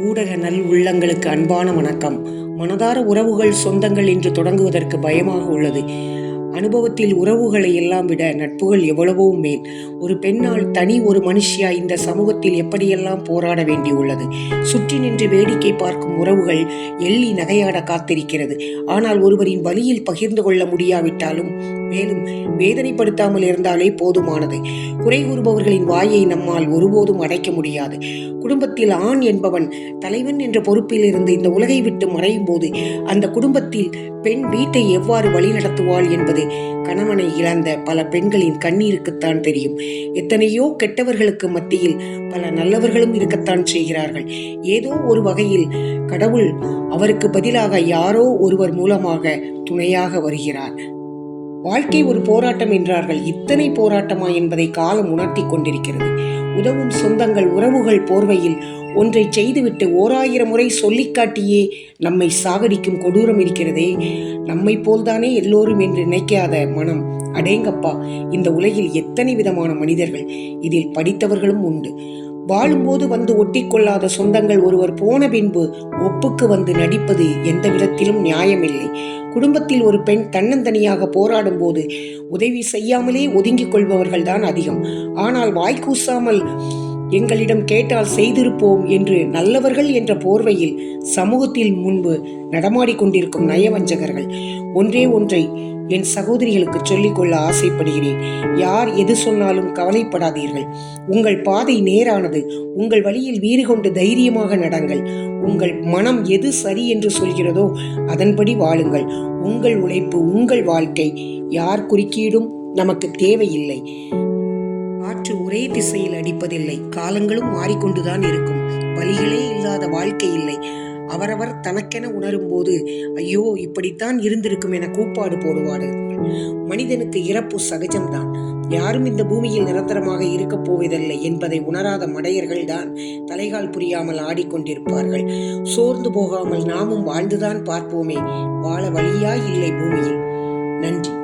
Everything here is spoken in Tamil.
ஊடக நல் உள்ளங்களுக்கு அன்பான வணக்கம். மனதார உறவுகள் சொந்தங்கள் என்று தொடங்குவதற்கு பயமாக உள்ளது. அனுபவத்தில் உறவுகளை எல்லாம் விட நட்புகள் எவ்வளவோ மேல். ஒரு பெண்ணால் தனி ஒரு மனுஷியா இந்த சமூகத்தில் எப்படியெல்லாம் போராட வேண்டியுள்ளது? சுற்றி நின்று வேடிக்கை பார்க்கும் உறவுகள் எள்ளி நகையாட காத்திருக்கிறது. ஆனால் ஒருவரின் வழியில் பகிர்ந்து கொள்ள முடியாவிட்டாலும் மேலும் வேதனைப்படுத்தாமல் இருந்தாலே போதுமானது. குறை கூறுபவர்களின் வாயை நம்மால் ஒருபோதும் அடைக்க முடியாது. குடும்பத்தில் ஆண் என்பவன் தலைவன் என்ற பொறுப்பில் இருந்து இந்த உலகை விட்டு மறையும் போது அந்த குடும்பத்தில் பெண் வீட்டை எவ்வாறு வழிநடத்துவாள் என்பது கணவனை இழந்த பல பெண்களின் கண்ணீருக்குத்தான் தெரியும். எத்தனையோ கெட்டவர்களுக்கு மத்தியில் பல நல்லவர்களும் இருக்கத்தான் செய்கிறார்கள். ஏதோ ஒரு வகையில் கடவுள் அவருக்கு பதிலாக யாரோ ஒருவர் மூலமாக துணையாக வருகிறார். வாழ்க்கை ஒரு போராட்டம் என்றார்கள். இத்தனை போராட்டமா என்பதை காலம் உணர்த்தி கொண்டிருக்கிறது. உதவும் சொந்தங்கள் உறவுகள் போர்வையில் ஒன்றை செய்துவிட்டு ஓராயிரம் முறை சொல்லிக்காட்டியே நம்மை சாகடிக்கும் கொடூரம் இருக்கிறதே. நம்மை போல்தானே எல்லோரும் என்று நினைக்காத மனம். அடேங்கப்பா இந்த உலகில் எத்தனை விதமான மனிதர்கள் இதில் படித்தவர்களும் உண்டு. வாழும்போது வந்து ஒட்டிக்கொள்ளாத சொந்தங்கள் ஒருவர் போன பின்பு ஒப்புக்கு வந்து நடிப்பது எந்த விதத்திலும் நியாயமில்லை. குடும்பத்தில் ஒரு பெண் தன்னந்தனியாக போராடும் போது உதவி செய்யாமலே ஒதுங்கிக் கொள்பவர்கள் தான் அதிகம். ஆனால் வாய்க்கூசாமல் எங்களிடம் கேட்டால் செய்திருப்போம் என்று நல்லவர்கள் என்ற போர்வையில் சமூகத்தில் முன்பு நடமாடிக்கொண்டிருக்கும் நயவஞ்சகர்கள். ஒன்றே ஒன்றை என் சகோதரிகளுக்கு சொல்லிக்கொள்ள ஆசைப்படுகிறேன். யார் எது சொன்னாலும் கவலைப்படாதீர்கள். உங்கள் பாதை நேரானது. உங்கள் வழியில் வீறு கொண்டு தைரியமாக நடங்கள். உங்கள் மனம் எது சரி என்று சொல்கிறதோ அதன்படி வாழுங்கள். உங்கள் உழைப்பு உங்கள் வாழ்க்கை. யார் குறுக்கீடும் நமக்கு தேவையில்லை. காற்று ஒரே திசையில் அடிப்பதில்லை. காலங்களும் மாறிக்கொண்டுதான் இருக்கும். வழிகளே இல்லாத வாழ்க்கை இல்லை. அவரவர் தனக்கென உணரும் போது ஐயோ இப்படித்தான் இருந்திருக்கும் என கூப்பாடு போடுவார்கள். மனிதனுக்கு இறப்பு சகஜம்தான். யாரும் இந்த பூமியில் நிரந்தரமாக இருக்கப் போவதில்லை என்பதை உணராத மடையர்கள் தான் தலைகால் புரியாமல் ஆடிக்கொண்டிருப்பார்கள். சோர்ந்து போகாமல் நாமும் வாழ்ந்துதான் பார்ப்போமே. வாழ வழியாய் இல்லை பூமியில். நன்றி.